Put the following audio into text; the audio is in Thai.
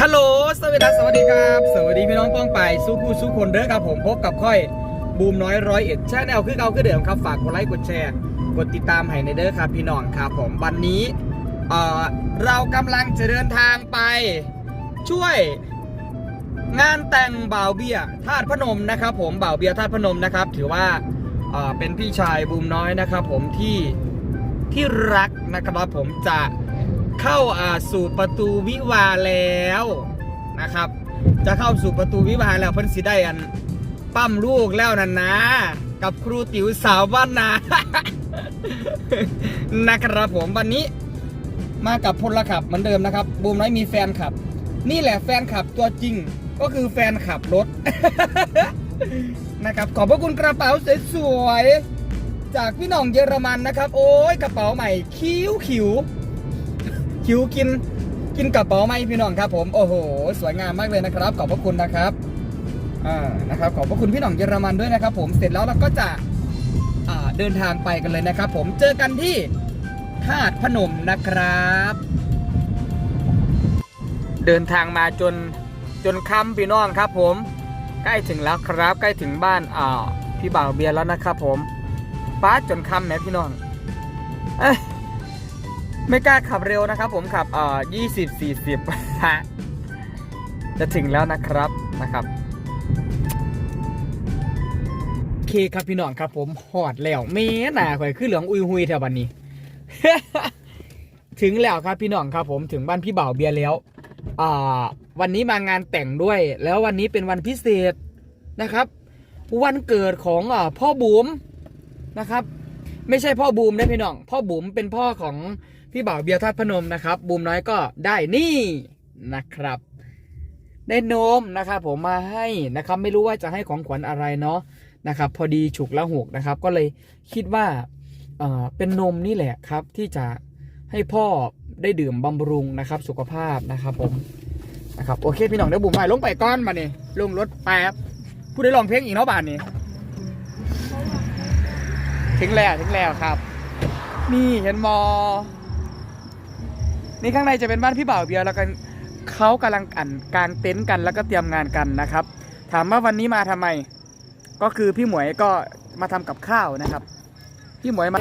ฮัลโหลสวัสดีครับสวัสดีครับ สวัสดีพี่น้องป้องไปสู้ผู้สู้คนเด้อครับผมพบกับค่อยบูมน้อยร้อยเอ็ดชาแนลคือเก่าคือเดิมครับฝากกดไลค์กดแชร์กดติดตามให้ในเด้อครับพี่น้องครับผมวันนี้เอ่อเรากำลังจะเดินทางไป ช่วยงานแต่งบ่าวเบียร์ธาตุพนมนะครับ ผมบ่าวเบียร์ธาตุพนมนะครับ ถือว่าเอ่อเป็นพี่ชายบูมน้อยนะครับ ผมที่ที่รักนะครับผมจะ เข้าอ่าสู่ประตูวิวาแล้วนะครับ จะเข้าสู่ประตูวิวาแล้วเพิ่นสิได้อันปั้มลูกแล้วนั่นนะ กับครูติ๋วสาวบ้านนานะครับผมวันนี้มากับพลขับเหมือนเดิมนะครับบูมน้อยมีแฟนขับ นี่แหละแฟนขับตัวจริงก็คือแฟนขับรถนะครับขอบพระคุณกระเป๋าสวยๆจากพี่น้องเยอรมันนะครับ โอ้ยกระเป๋าใหม่คิ้วขิว ขิวกินกินกระเป๋าใหมพี่น้องครับผมโอ้โห สวยงามมากเลยนะครับ ขอบพระคุณนะครับอ่านะครับขอบพระคุณพี่น้องเยอรมันด้วยนะครับ ผมเสร็จแล้วเราก็จะอ่าเดินทางไปกันเลยนะครับ ผมเจอกันที่ธาตุพนมนะครับ เดินทางมาจนจนค่ำพี่น้องครับผม ใกล้ถึงแล้วครับ ใกล้ถึงบ้านอ่าพี่บ่าวเบียร์แล้วนะครับผมป้าจนค่ำแหมพี่น้องเอ้ย ไม่กล้าขับเร็วนะครับ ผมขับอ่ายี่สิบสี่สิบฮะจะถึงแล้วนะครับนะครับโอเคครับพี่น้องครับ ผมหอดแล้วเมหนาข่อยคือเหลืองอุยหุยแถวบันนี้ ถึงแล้วครับพี่น้องครับ ผมถึงบ้านพี่บ่าวเบียร์แล้วอ่าวันนี้มางานแต่งด้วย แล้ววันนี้เป็นวันพิเศษนะครับ วันเกิดของอ่าพ่อบุ๋มนะครับ ไม่ใช่พ่อบูมนะพี่น้อง พ่อบุ๋มเป็นพ่อของพี่บ่าวเบียร์ทัดพนมนะครับ บูมน้อยก็ได้นี่นะครับ ได้นมนะครับผมมาให้นะครับ ไม่รู้ว่าจะให้ของขวัญอะไรเนาะนะครับ พอดีฉุกละหกนะครับ ก็เลยคิดว่าเอ่อเป็นนมนี่แหละครับ ที่จะให้พ่อได้ดื่มบำรุงนะครับ สุขภาพนะครับ ผมนะครับโอเคพี่น้องเดี๋ยวบุ๋มไปลงไปก้อนมาเนี่ยลงรถแป๊บผู้ได้ลองเพลงอีกเนาะบานนี้ ถึงแล้วถึงแล้วครับ นี่เห็นมอ นี่ข้างในจะเป็นบ้านพี่บ่าวเบียร์แล้วกันเขากำลังอันกางเต็นท์กันแล้วก็เตรียมงานกันนะครับ ถามว่าวันนี้มาทำไม ก็คือพี่หมวยก็มาทำกับข้าวนะครับ พี่หมวยมา